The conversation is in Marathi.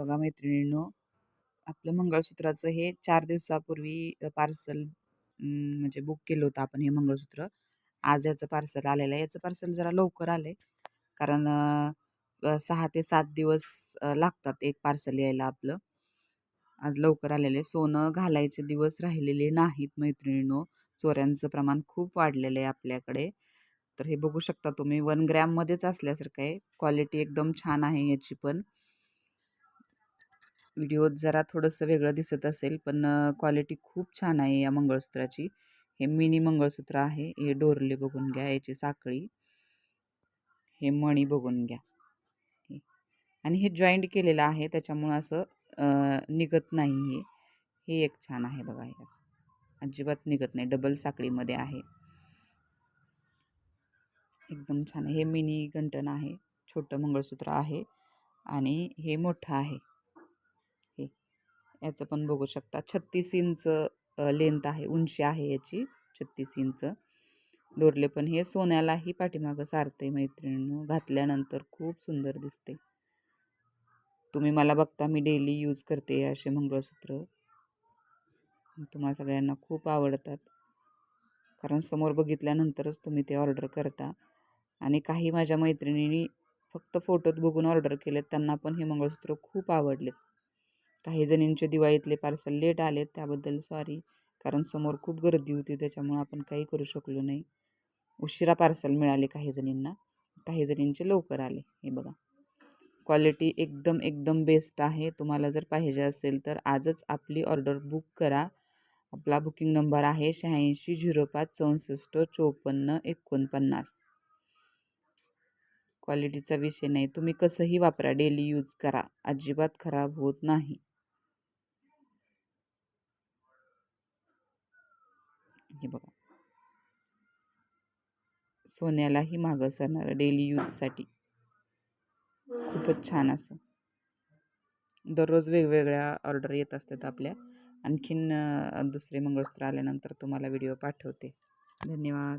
बघा मैत्रिणींनो आपलं मंगळसूत्राचं हे चार दिवसापूर्वी पार्सल म्हणजे बुक केलं होतं आपण हे मंगळसूत्र. आज याचं पार्सल आलेलं आहे. याचं पार्सल जरा लवकर आलं आहे कारण सहा ते सात दिवस लागतात एक पार्सल यायला आपलं. आज लवकर आलेलं आहे. सोनं घालायचे दिवस राहिलेले नाहीत मैत्रिणींनो. चोऱ्यांचं प्रमाण खूप वाढलेलं आहे आपल्याकडे. तर हे बघू शकता तुम्ही. वन ग्रॅममध्येच असल्यासारखं आहे. क्वालिटी एकदम छान आहे याची पण. व्हिडिओत जरा थोडंसं वेगळं दिसत असेल पण क्वालिटी खूप छान आहे या मंगळसूत्राची. हे मिनी मंगळसूत्र आहे. हे डोरले बघून घ्या याची साखळी. हे मणी बघून घ्या. आणि हे जॉईंट केलेलं आहे त्याच्यामुळं असं निघत नाही हे हे एक छान आहे बघा हे असं. अजिबात निघत नाही. डबल साखळीमध्ये आहे. एकदम छान हे मिनी गंटन आहे. छोटं मंगळसूत्र आहे. आणि हे मोठं आहे. याचं पण बघू शकता. छत्तीस इंच लेंथ आहे उंची आहे याची छत्तीस इंच. डोरले पण हे सोन्यालाही पाठीमागं सारते मैत्रिणीनं. घातल्यानंतर खूप सुंदर दिसते तुम्ही मला बघता मी डेली यूज करते असे मंगळसूत्र. तुम्हाला सगळ्यांना खूप आवडतात. कारण समोर बघितल्यानंतरच तुम्ही ते ऑर्डर करता. आणि काही माझ्या मैत्रिणींनी फक्त फोटोत बघून ऑर्डर केलेत त्यांना पण हे मंगळसूत्र खूप आवडलेत. काही जणींचे दिवाळीतले पार्सल लेट आलेत त्याबद्दल सॉरी कारण समोर खूप गर्दी होती त्याच्यामुळं आपण काही करू शकलो नाही. उशिरा पार्सल मिळाले काही जणींना. काही जणींचे लवकर आले. हे बघा. क्वालिटी एकदम एकदम बेस्ट आहे. तुम्हाला जर पाहिजे असेल तर आजच आपली ऑर्डर बुक करा. आपला बुकिंग नंबर आहे शहाऐंशी झिरो पाच चौसष्ट चोपन्न एकोणपन्नास. क्वालिटीचा विषय नाही. तुम्ही कसंही वापरा. डेली यूज करा. अजिबात खराब होत नाही. हे बघा. सोन्यालाही मागं सरणार डेली यूजसाठी. खूपच छान असं. दररोज वेगवेगळ्या ऑर्डर येत असतात आपल्या. आणखीन दुसरे मंगळसूत्र आल्यानंतर तुम्हाला व्हिडिओ पाठवते. धन्यवाद.